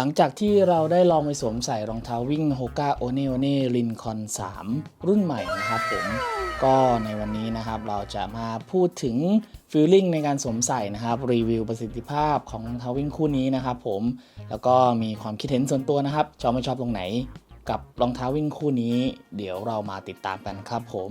หลังจากที่เราได้ลองไปสวมใส่รองเท้าวิ่ง Hoka One One Rincon 3 รุ่นใหม่นะครับผมก็ในวันนี้นะครับเราจะมาพูดถึงฟีลลิ่งในการสวมใส่นะครับ รีวิวประสิทธิภาพของรองเท้าวิ่งคู่นี้นะครับผมแล้วก็มีความคิดเห็นส่วนตัวนะครับชอบไม่ชอบตรงไหน กับรองเท้าวิ่งคู่นี้ เดี๋ยวเรามาติดตามกันครับผม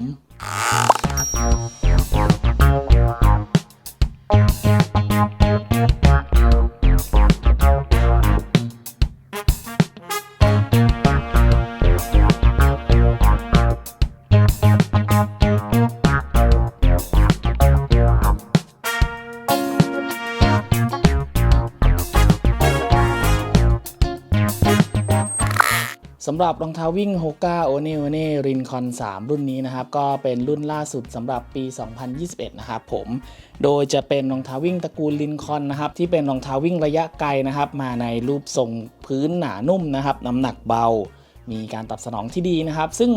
ำหรับรองเท้าวิ่ง Hoka One One Rincon 3 รุ่นนี้นะครับ ก็เป็นรุ่นล่าสุดสำหรับปี 2021 นะครับผม โดยจะเป็นรองเท้าวิ่งตระกูลลินคอนนะครับ ที่เป็นรองเท้าวิ่งระยะไกลนะครับ มาในรูปทรงพื้นหนานุ่มนะครับ น้ำหนักเบา มีการตอบสนองที่ดีนะครับ ซึ่ง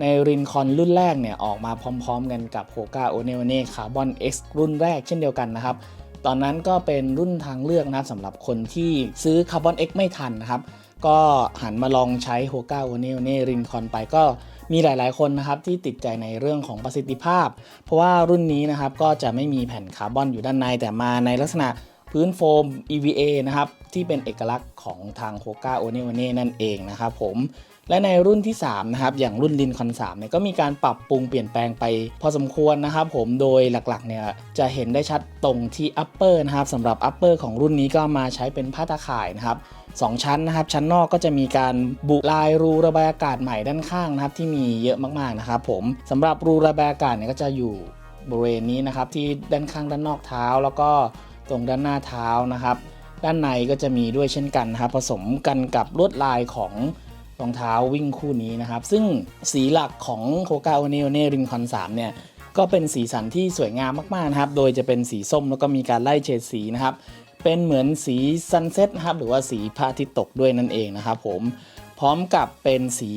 ในรินคอนรุ่นแรกเนี่ย ออกมาพร้อมๆกันกับ Hoka One One Carbon X รุ่นแรกเช่นเดียวกันนะครับ ตอนนั้นก็เป็นรุ่นทางเลือกนะครับสำหรับคนที่ซื้อ Carbon X ไม่ทันนะครับ ก็หันมาลองใช้ Hoka One One Rincon ไปก็มีหลาย ๆ คนนะครับที่ติดใจในเรื่องของประสิทธิภาพ เพราะว่ารุ่นนี้นะครับก็จะไม่มีแผ่นคาร์บอนอยู่ด้านใน แต่มาในลักษณะพื้นโฟม EVA นะครับที่เป็นเอกลักษณ์ของทาง Hoka One One นั่นเองนะครับผม และในรุ่นที่3นะครับอย่างรุ่นลินคอน3เนี่ยก็มีการปรับปรุงเปลี่ยนแปลงไปพอสมควรนะครับผมโดยหลักๆเนี่ยจะเห็นได้ชัดตรงที่ upper นะครับสำหรับ upper ของรุ่นนี้ก็มาใช้เป็นผ้าตาข่ายนะครับ2ชั้นนะครับ ชั้นนอกก็จะมีการบุลายรูระบายอากาศใหม่ด้านข้างนะครับ ที่มีเยอะมากๆนะครับผมสำหรับรูระบายอากาศเนี่ยก็จะอยู่บริเวณนี้นะครับ ที่ด้านข้างด้านนอกเท้า แล้วก็ตรงด้านหน้าเท้านะครับ ด้านในก็จะมีด้วยเช่นกันนะครับ ผสมกันกับลวดลายของ รองเท้าวิ่งคู่นี้นะครับ ซึ่งสีหลักของโคกาโอเนโอเนริงคอน3เนี่ยก็เป็นสีสันที่สวยงามมากๆนะครับ โดยจะเป็นสีส้มแล้วก็มีการไล่เฉดสีนะครับ เป็นเหมือนสีซันเซ็ตนะครับ หรือว่าสีพระอาทิตย์ตกด้วยนั่นเองนะครับผม พร้อมกับเป็นสี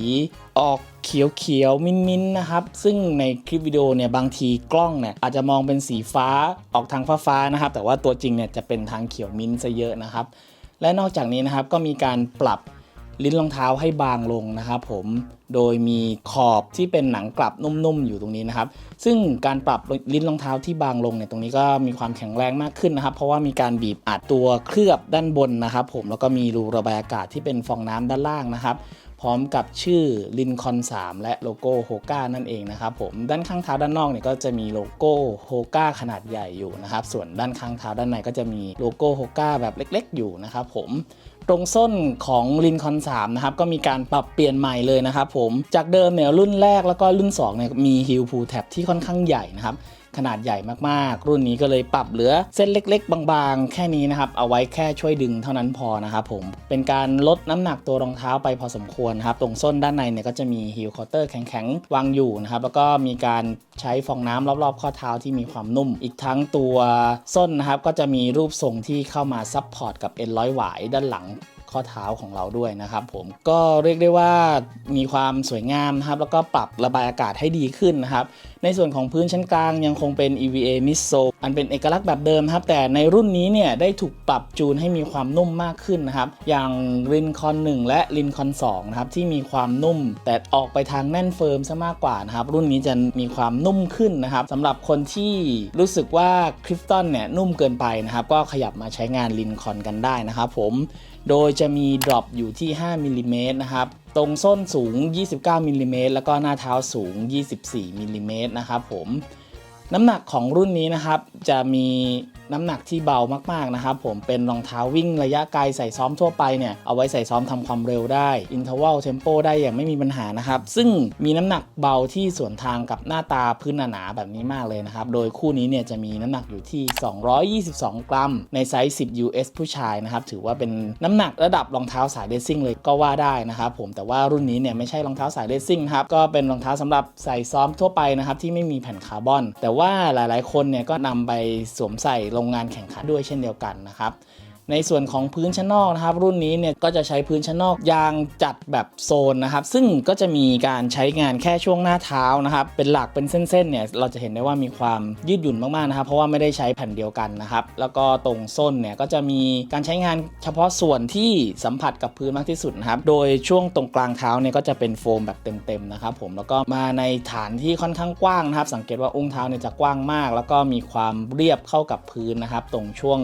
ออกเขียวๆมิ้นๆนะครับ ซึ่งในคลิปวิดีโอเนี่ยบางทีกล้องเนี่ยอาจจะมองเป็นสีฟ้าออกทางฟ้าๆนะครับ แต่ว่าตัวจริงเนี่ยจะเป็นทางเขียวมิ้นซะเยอะนะครับ และนอกจากนี้นะครับก็มีการปรับ ลิ้นรองเท้าให้บางลงนะครับผมโดยมีขอบที่เป็นหนังกลับนุ่มๆอยู่ตรงนี้นะครับ ซึ่งการปรับลิ้นรองเท้าที่บางลงเนี่ยตรงนี้ก็มีความแข็งแรงมากขึ้นนะครับ เพราะว่ามีการบีบอัดตัวเคลือบด้านบนนะครับ ผมแล้วก็มีรูระบายอากาศที่เป็นฟองน้ำด้านล่างนะครับ พร้อมกับชื่อลินคอน 3 และโลโก้โฮก้านั่นเองนะครับผมด้านข้างเท้าด้านนอกเนี่ยก็จะมีโลโก้โฮก้าขนาดใหญ่อยู่นะครับส่วนด้านข้างเท้าด้านในก็จะมีโลโก้โฮก้าแบบเล็ก ๆ อยู่นะครับผม ตรงส้นของลินคอน3นะครับก็มีการปรับเปลี่ยนใหม่เลยนะครับผมจากเดิมเนี่ยรุ่นแรกแล้วก็รุ่น2เนี่ยมีฮิลพูแท็บที่ค่อนข้างใหญ่นะครับ ขนาดใหญ่มากๆ รุ่นนี้ก็เลยปรับเหลือเส้นเล็ก ๆ บางๆ แค่นี้นะครับ เอาไว้แค่ช่วยดึงเท่านั้นพอนะครับผม เป็นการลดน้ำหนักตัวรองเท้าไปพอสมควรครับ ตรงส้นด้านในเนี่ยก็จะมีฮิลคอเตอร์แข็งๆ วางอยู่นะครับ แล้วก็มีการใช้ฟองน้ำรอบๆ ข้อเท้าที่มีความนุ่ม อีกทั้งตัวส้นนะครับก็จะมีรูปทรงที่เข้ามาซับพอร์ตกับเอ็นร้อยหวายด้านหลัง ข้อเท้าของเราด้วยนะครับผมก็เรียกได้ว่ามีความสวยงามนะครับแล้วก็ปรับระบายอากาศให้ดีขึ้นนะครับในส่วนของพื้นชั้นกลางยังคงเป็น EVA m i s o อันเป็นเอกลักษณ์แบบเดิมครับ แต่ในรุ่นนี้เนี่ยได้ถูกปรับจูนให้มีความนุ่มมากขึ้นนะครับอย่างรินคอน1และรินคอน2นะครับที่มีความนุ่ม แต่ออกไปทางแน่นเฟิร์มซะมากกว่านะครับรุ่นนี้จะมีความนุ่มขึ้นนะครับสำหรับคนที่รู้สึกว่าคริฟตันเนี่ยนุ่มเกินไปนะครับก็ขยับมาใช้งานรินคอนกันได้นะครับผม โดยจะมีดรอปอยู่ที่ 5มิลลิเมตรนะครับ ตรงส้นสูง 29มิลลิเมตรแล้วก็หน้าเท้าสูง 24มิลลิเมตรนะครับผม น้ำหนักของรุ่นนี้นะครับจะมีน้ำหนักที่เบามากๆนะครับผมเป็นรองเท้าวิ่งระยะไกลใส่ซ้อมทั่วไปเนี่ยเอาไว้ใส่ซ้อมทำความเร็วได้อินเทอร์วัลเทมโปได้อย่างไม่มีปัญหานะครับ ซึ่งมีน้ำหนักเบาที่ส่วนทางกับหน้าตาพื้นหนาๆแบบนี้มากเลยนะครับ โดยคู่นี้เนี่ยจะมีน้ำหนักอยู่ที่ 222 กรัม ในไซส์ 10 US ผู้ชายนะครับถือว่าเป็นน้ำหนักระดับรองเท้าสายเรซซิ่งเลยก็ว่าได้นะครับผมแต่ว่ารุ่นนี้เนี่ยไม่ใช่รองเท้าสายเรซซิ่งครับก็เป็นรองเท้าสำหรับใส่ซ้อมทั่วไปนะครับที่ไม่มีแผ่นคาร์บอนแต่ว่าหลายๆ คนเนี่ยก็นำไปสวมใส่โรงงานแข่งขันด้วยเช่นเดียวกันนะครับ ในส่วนของพื้นชั้นนอกนะครับ รุ่นนี้เนี่ยก็จะใช้พื้นชั้นนอกยางจัดแบบโซนนะครับ ซึ่งก็จะมีการใช้งานแค่ช่วงหน้าเท้านะครับ เป็นหลักเป็นเส้นๆเนี่ยเราจะเห็นได้ว่ามีความยืดหยุ่นมากๆนะครับ เพราะว่าไม่ได้ใช้แผ่นเดียวกันนะครับ แล้วก็ตรงส้นเนี่ยก็จะมีการใช้งานเฉพาะส่วนที่สัมผัสกับพื้นมากที่สุดนะครับ โดยช่วงตรงกลางเท้าเนี่ยก็จะเป็นโฟมแบบเต็มๆนะครับ ผมแล้วก็มาในฐานที่ค่อนข้างกว้างนะครับ สังเกตว่าอุ้งเท้าเนี่ยจะกว้างมาก แล้วก็มีความเรียบเข้ากับพื้นนะครับ ตรงช่วง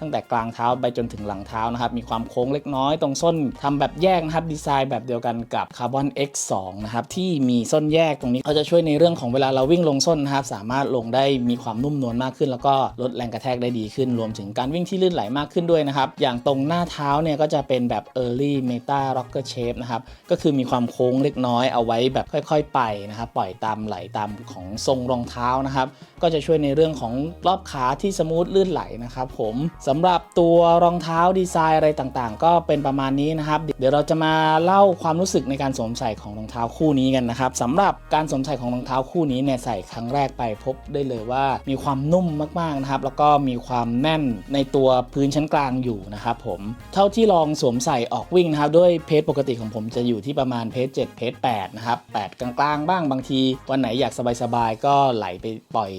ตั้งแต่กลางเท้าไปจนถึงหลังเท้านะครับ มีความโค้งเล็กน้อยตรงส้นทำแบบแยกนะครับ ดีไซน์แบบเดียวกันกับ Carbon X2 นะครับ ที่มีส้นแยกตรงนี้เขาจะช่วยในเรื่องของเวลาเราวิ่งลงส้นนะครับ สามารถลงได้มีความนุ่มนวลมากขึ้น แล้วก็ลดแรงกระแทกได้ดีขึ้น รวมถึงการวิ่งที่ลื่นไหลมากขึ้นด้วยนะครับ อย่างตรงหน้าเท้าเนี่ยก็จะเป็นแบบ Early Meta Rocker Shape นะครับ ก็คือมีความโค้งเล็กน้อยเอาไว้แบบค่อย ๆ ไปนะครับ ปล่อยตามไหลตามของทรงรองเท้านะครับ ก็จะช่วยในเรื่องของรอบขาที่สมูทลื่นไหลนะครับผมสำหรับตัวรองเท้าดีไซน์อะไรต่างๆ ก็เป็นประมาณนี้นะครับ เดี๋ยวเราจะมาเล่าความรู้สึกในการสวมใส่ของรองเท้าคู่นี้กันนะครับสำหรับการสวมใส่ของรองเท้าคู่นี้เนี่ยใส่ครั้งแรกไปพบได้เลยว่า มีความนุ่มมากๆนะครับ แล้วก็มีความแน่นในตัวพื้นชั้นกลางอยู่นะครับผมเท่าที่ลองสวมใส่ออกวิ่งนะครับด้วยเพจปกติของผมจะอยู่ที่ประมาณเพจ7เพจ8นะครับ8กลางๆ บ้างบางที วันไหนอยากสบายๆก็ไหลไปปล่อย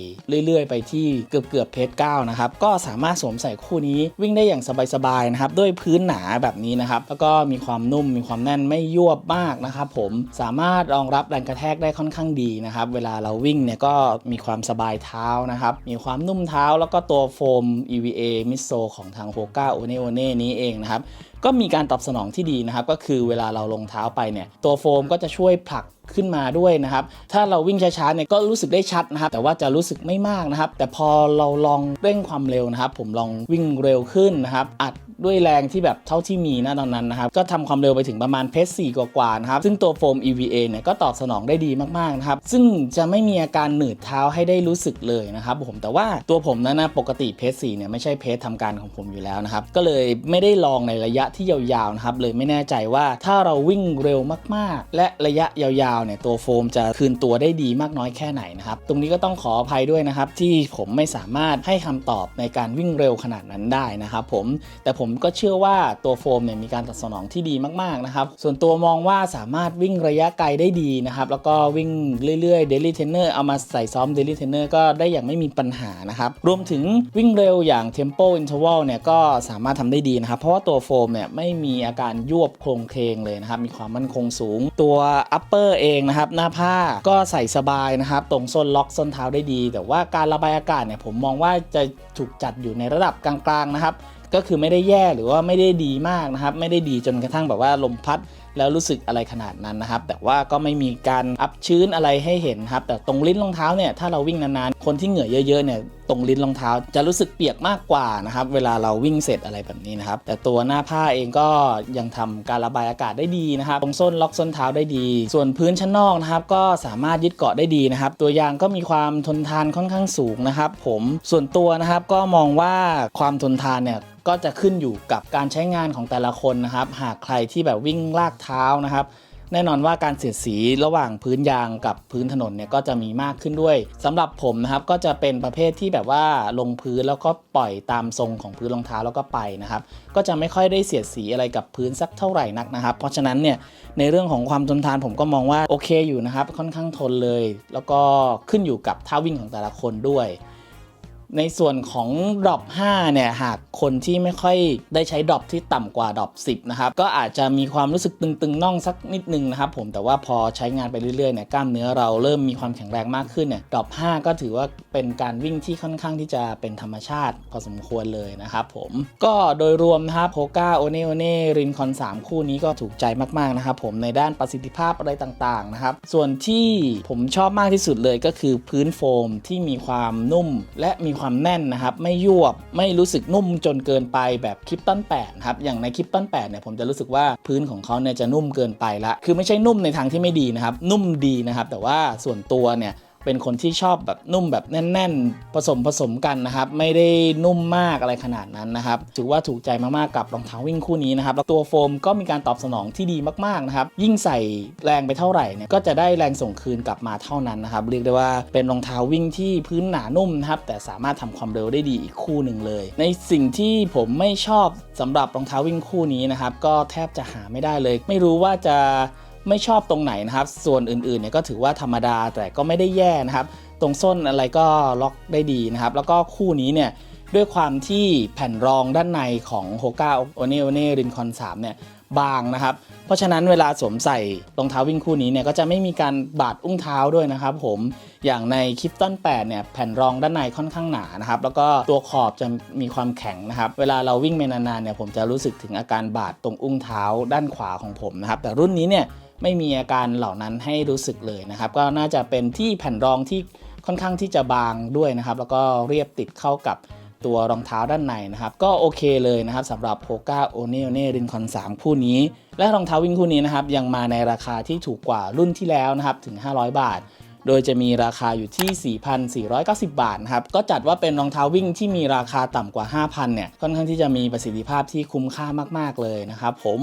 เรื่อย ๆ ไปที่เกือบเกือบๆเพจ9นะครับก็สามารถสวมใส่คู่นี้วิ่งได้อย่างสบายๆนะครับด้วยพื้นหนาแบบนี้นะครับแล้วก็มีความนุ่มมีความแน่นไม่ยวบมากนะครับผมสามารถรองรับแรงกระแทกได้ค่อนข้างดีนะครับเวลาเราวิ่งเนี่ยก็มีความสบายเท้านะครับมีความนุ่มเท้าแล้วก็ตัวโฟม EVA มิโซของทางโฮก้าโอเนโอเน่นี้เองนะครับ ก็มีการตอบสนองที่ดีนะครับ ก็คือเวลาเราลงเท้าไปเนี่ย ตัวโฟมก็จะช่วยผลักขึ้นมาด้วยนะครับ ถ้าเราวิ่งช้าๆเนี่ยก็รู้สึกได้ชัดนะครับ แต่ว่าจะรู้สึกไม่มากนะครับ แต่พอเราลองเร่งความเร็วนะครับ ผมลองวิ่งเร็วขึ้นนะครับ อัดด้วยแรงที่แบบเท่าที่มีนะตอนนั้นนะครับ ก็ทำความเร็วไปถึงประมาณเพสสี่กว่าๆนะครับ ซึ่งตัวโฟม EVA เนี่ยก็ตอบสนองได้ดีมากๆนะครับ ซึ่งจะไม่มีอาการหนืดเท้าให้ได้รู้สึกเลยนะครับผม แต่ว่าตัวผมนั้นนะปกติเพสสี่เนี่ยไม่ใช่เพสทำการของผมอยู่แล้วนะครับ ก็เลยไม่ได้ลองในระยะที่ยาวๆนะครับเลยไม่แน่ใจว่าถ้าเราวิ่งเร็วมากๆ และระยะยาวๆเนี่ยตัวโฟมจะคืนตัวได้ดีมากน้อยแค่ไหนนะครับตรงนี้ก็ต้องขออภัยด้วยนะครับที่ผมไม่สามารถให้คำตอบในการวิ่งเร็วขนาดนั้นได้นะครับผมแต่ผมก็เชื่อว่าตัวโฟมเนี่ยมีการตอบสนองที่ดีมากๆนะครับส่วนตัวมองว่าสามารถวิ่งระยะไกลได้ดีนะครับแล้วก็วิ่งเรื่อยๆ daily trainer เอามาใส่ซ้อม daily trainer ก็ได้อย่างไม่มีปัญหานะครับรวมถึงวิ่งเร็วอย่าง tempo interval เนี่ยก็สามารถทำได้ดีนะครับเพราะว่าตัวโฟมเนี่ยไม่มีอาการยวบโครงเคงเลยนะครับ มีความมั่นคงสูง ตัว upper เองนะครับ หน้าผ้าก็ใส่สบายนะครับ ตรงส้นล็อกส้นเท้าได้ดี แต่ว่าการระบายอากาศเนี่ยผมมองว่าจะถูกจัดอยู่ในระดับกลางๆนะครับ ก็คือไม่ได้แย่หรือว่าไม่ได้ดีมากนะครับ ไม่ได้ดีจนกระทั่งแบบว่าลมพัด แล้วรู้สึกอะไรขนาดนั้นนะครับ แต่ว่าก็ไม่มีการอับชื้นอะไรให้เห็นครับ แต่ตรงลิ้นรองเท้าเนี่ยถ้าเราวิ่งนานๆ คนที่เหงื่อเยอะๆเนี่ยตรงลิ้นรองเท้าจะรู้สึกเปียกมากกว่านะครับ เวลาเราวิ่งเสร็จอะไรแบบนี้นะครับ แต่ตัวหน้าผ้าเองก็ยังทำการระบายอากาศได้ดีนะครับ ตรงส้นล็อกส้นเท้าได้ดี ส่วนพื้นชั้นนอกนะครับ ก็สามารถยึดเกาะได้ดีนะครับ ตัวยางก็มีความทนทานค่อนข้างสูงนะครับ ผมส่วนตัวนะครับก็มองว่าความทนทานเนี่ย ก็จะขึ้นอยู่กับการใช้งานของแต่ละคนนะครับ หากใครที่แบบวิ่งลากเท้านะครับ แน่นอนว่าการเสียดสีระหว่างพื้นยางกับพื้นถนนเนี่ยก็จะมีมากขึ้นด้วยสำหรับผมนะครับก็จะเป็นประเภทที่แบบว่าลงพื้นแล้วก็ปล่อยตามทรงของพื้นรองเท้าแล้วก็ไปนะครับ ก็จะไม่ค่อยได้เสียดสีอะไรกับพื้นสักเท่าไหร่นักนะครับ เพราะฉะนั้นเนี่ยในเรื่องของความทนทานผมก็มองว่าโอเคอยู่นะครับ ค่อนข้างทนเลย แล้วก็ขึ้นอยู่กับท่าวิ่งของแต่ละคนด้วย ในส่วนของดรอป5เนี่ยหากคนที่ไม่ค่อยได้ใช้ดรอปที่ต่ำกว่าดรอป10นะครับก็อาจจะมีความรู้สึกตึงๆน่องสักนิดนึงนะครับผมแต่ว่าพอใช้งานไปเรื่อยๆเนี่ยกล้ามเนื้อเราเริ่มมีความแข็งแรงมากขึ้นเนี่ยดรอป5ก็ถือว่าเป็นการวิ่งที่ค่อนข้างที่จะเป็นธรรมชาติพอสมควรเลยนะครับผมก็โดยรวมนะครับโฮก้าโอเนโอเนรินคอน3คู่นี้ก็ถูกใจมากๆนะครับผมในด้านประสิทธิภาพอะไรต่างๆนะครับส่วนที่ผมชอบมากที่สุดเลยก็คือพื้นโฟมที่มีความนุ่มและมีความแน่นนะครับ ไม่ยวบไม่รู้สึกนุ่มจนเกินไปแบบคลิปตัน8นะครับอย่างในคลิปตัน8เนี่ยผมจะรู้สึกว่าพื้นของเขาเนี่ยจะนุ่มเกินไปละคือไม่ใช่นุ่มในทางที่ไม่ดีนะครับ นุ่มดีนะครับ แต่ว่าส่วนตัวเนี่ย เป็นคนที่ชอบแบบนุ่มแบบแน่น ๆ ผสมผสมกันนะครับ ไม่ได้นุ่มมากอะไรขนาดนั้นนะครับ ถือว่าถูกใจมากๆกับรองเท้าวิ่งคู่นี้นะครับ แล้วตัวโฟมก็มีการตอบสนองที่ดีมากๆนะครับ ยิ่งใส่แรงไปเท่าไหร่เนี่ย ก็จะได้แรงส่งคืนกลับมาเท่านั้นนะครับ เรียกได้ว่าเป็นรองเท้าวิ่งที่พื้นหนานุ่มนะครับ แต่สามารถทำความเร็วได้ดีอีกคู่หนึ่งเลย ในสิ่งที่ผมไม่ชอบสำหรับรองเท้าวิ่งคู่นี้นะครับ ก็แทบจะหาไม่ได้เลย ไม่รู้ว่าจะ ไม่ชอบตรงไหนนะครับ ส่วนอื่นๆเนี่ยก็ถือว่าธรรมดาแต่ก็ไม่ได้แย่นะครับ ตรงส้นอะไรก็ล็อกได้ดีนะครับ แล้วก็คู่นี้เนี่ยด้วยความที่แผ่นรองด้านในของ h o k a o n e o n e r i n c o n 3เนี่ยบางนะครับ เพราะฉะนั้นเวลาสวมใส่รองเท้าวิ่งคู่นี้เนี่ยก็จะไม่มีการบาดอุ้งเท้าด้วยนะครับผมอย่างในคลิปตัน8เนี่ยแผ่นรองด้านในค่อนข้างหนานะครับแล้วก็ตัวขอบจะมีความแข็งนะครับ เวลาเราวิ่งไปนานๆเนี่ยผมจะรู้สึกถึงอาการบาดตรงอุ้งเท้าด้านขวาของผมนะครับแต่รุ่นนี้เนี่ย ไม่มีอาการเหล่านั้นให้รู้สึกเลยนะครับ ก็น่าจะเป็นที่แผ่นรองที่ค่อนข้างที่จะบางด้วยนะครับ แล้วก็เรียบติดเข้ากับตัวรองเท้าด้านในนะครับ ก็โอเคเลยนะครับสำหรับ h o k a o n e o n e r i n c o n 3 คู่นี้ และรองเท้าวิ่งคู่นี้นะครับ ยังมาในราคาที่ถูกกว่ารุ่นที่แล้วนะครับ ถึง 500 บาท โดยจะมีราคาอยู่ที่ 4,490 บาทนะครับ ก็จัดว่าเป็นรองเท้าวิ่งที่มีราคาต่ำกว่า 5,000 เนี่ย ค่อนข้างที่จะมีประสิทธิภาพที่คุ้มค่ามาก ๆ เลยนะครับผม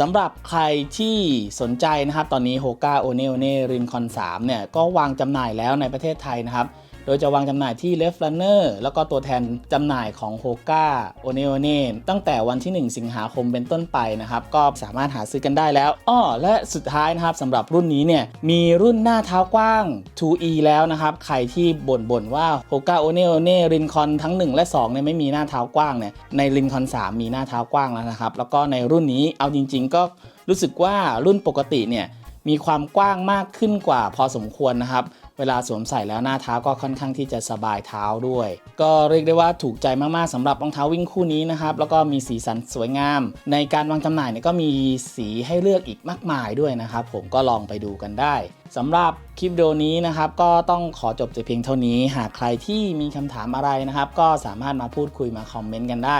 สำหรับใครที่สนใจนะครับ ตอนนี้ h o k a o n e o n e r i n c o n 3เนี่ยก็วางจำหน่ายแล้วในประเทศไทยนะครับ โดยจะวางจำหน่ายที่ Left Runner แล้วก็ตัวแทนจำหน่ายของ h o k a o n e o n e ตั้งแต่วันที่ 1 สิงหาคมเป็นต้นไปนะครับก็สามารถหาซื้อกันได้แล้วอ้อและสุดท้ายนะครับสำหรับรุ่นนี้เนี่ยมีรุ่นหน้าเท้ากว้าง 2E แล้วนะครับใครที่บ่นบ่นว่า h o k a o n e o n e r i n c o n ทั้ง 1 และ2เนี่ยไม่มีหน้าเท้ากว้างเนี่ยใน r i n c o n 3มีหน้าเท้ากว้างแล้วนะครับแล้วก็ในรุ่นนี้เอาจริง ๆ ก็รู้สึกว่ารุ่นปกติเนี่ยมีความกว้างมากขึ้นกว่าพอสมควรนะครับ เวลาสวมใส่แล้วหน้าเท้าก็ค่อนข้างที่จะสบายเท้าด้วย ก็เรียกได้ว่าถูกใจมากๆสำหรับรองเท้าวิ่งคู่นี้นะครับแล้วก็มีสีสันสวยงาม ในการวางจำหน่ายเนี่ยก็มีสีให้เลือกอีกมากมายด้วยนะครับผมก็ลองไปดูกันได้สำหรับคลิปวิดีโอนี้นะครับก็ต้องขอจบแต่เพียงเท่านี้ หากใครที่มีคำถามอะไรนะครับ ก็สามารถมาพูดคุยมาคอมเมนต์กันได้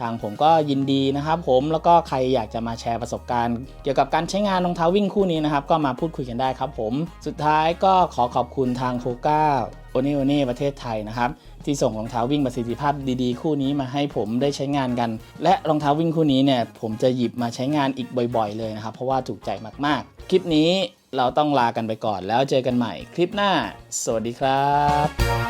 ทางผมก็ยินดีนะครับผมแล้วก็ใครอยากจะมาแชร์ประสบการณ์ เกี่ยวกับการใช้งานรองเท้าวิ่งคู่นี้นะครับ ก็มาพูดคุยกันได้ครับผมสุดท้ายก็ขอขอบคุณทางโคก้าโอเนโอเน่ประเทศไทยนะครับที่ส่งรองเท้าวิ่งประสิทธิภาพดีๆ คู่นี้มาให้ผมได้ใช้งานกัน และรองเท้าวิ่งคู่นี้เนี่ยผมจะหยิบมาใช้งานอีกบ่อยๆ เลยนะครับ เพราะว่าถูกใจมากๆ คลิปนี้เราต้องลากันไปก่อนแล้วเจอกันใหม่คลิปหน้า สวัสดีครับ